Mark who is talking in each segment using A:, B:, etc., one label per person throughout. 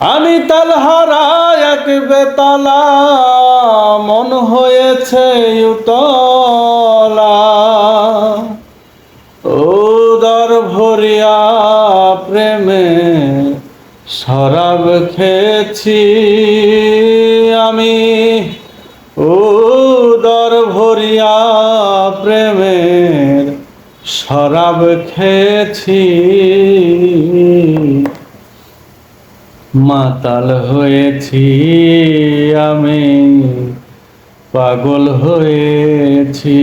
A: আমি তালহারা এক বেতলা, মন হয়েছে উতলা। উদর ভরিয়া প্রেমে শরাব খেয়েছি আমি। উদর ভরিয়া প্রেমের শরাব খেয়েছি। মাতাল হয়েছি আমি পাগল হয়েছি।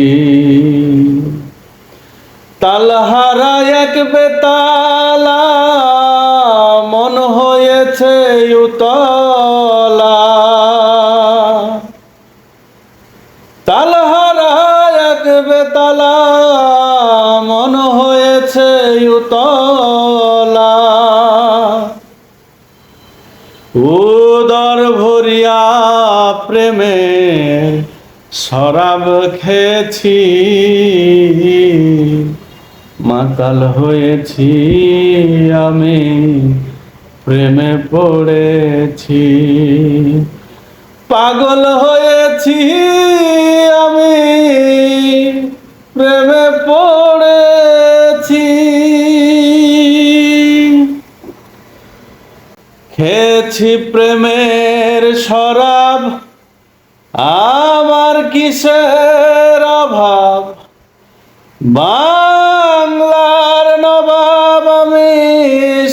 A: তালহারা এক বেতালা মন হয়েছে উতলা। তালহারা এক বেতালা উদর ভরিয়া প্রেমে শরাব খেয়েছি। মাতাল হয়েছি আমি, প্রেমে পড়েছি। পাগল হয়েছি আমি, প্রেমে পড়েছি। খেয়েছি প্রেমের শরাব। আমার কিসের অভাব? বাংলার নবাব আমি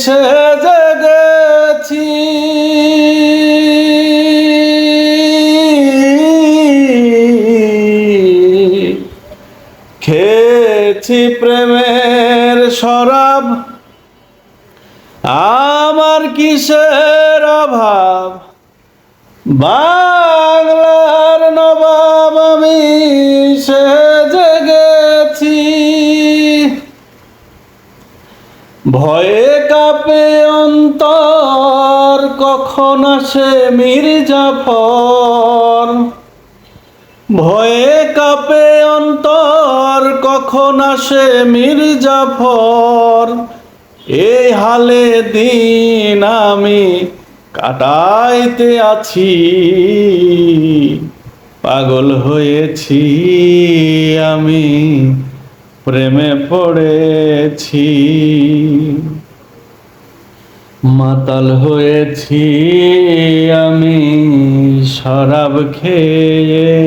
A: সেজে গেছি। খেয়েছি প্রেমের শরাব। আমার কিসের অভাব? বাংলার নবাব আমি সেজে গেছি ভয়ে কাপে অন্তর, কখন আসে মির্জাফর ভয়ে কাপে অন্তর, কখন আসে মির্জাফর এই হালে দিন আমি কাটাইতে আছি, পাগল হয়েছি আমি, প্রেমে পড়েছি। মাতাল হয়েছি আমি, শরাব খেয়েছি।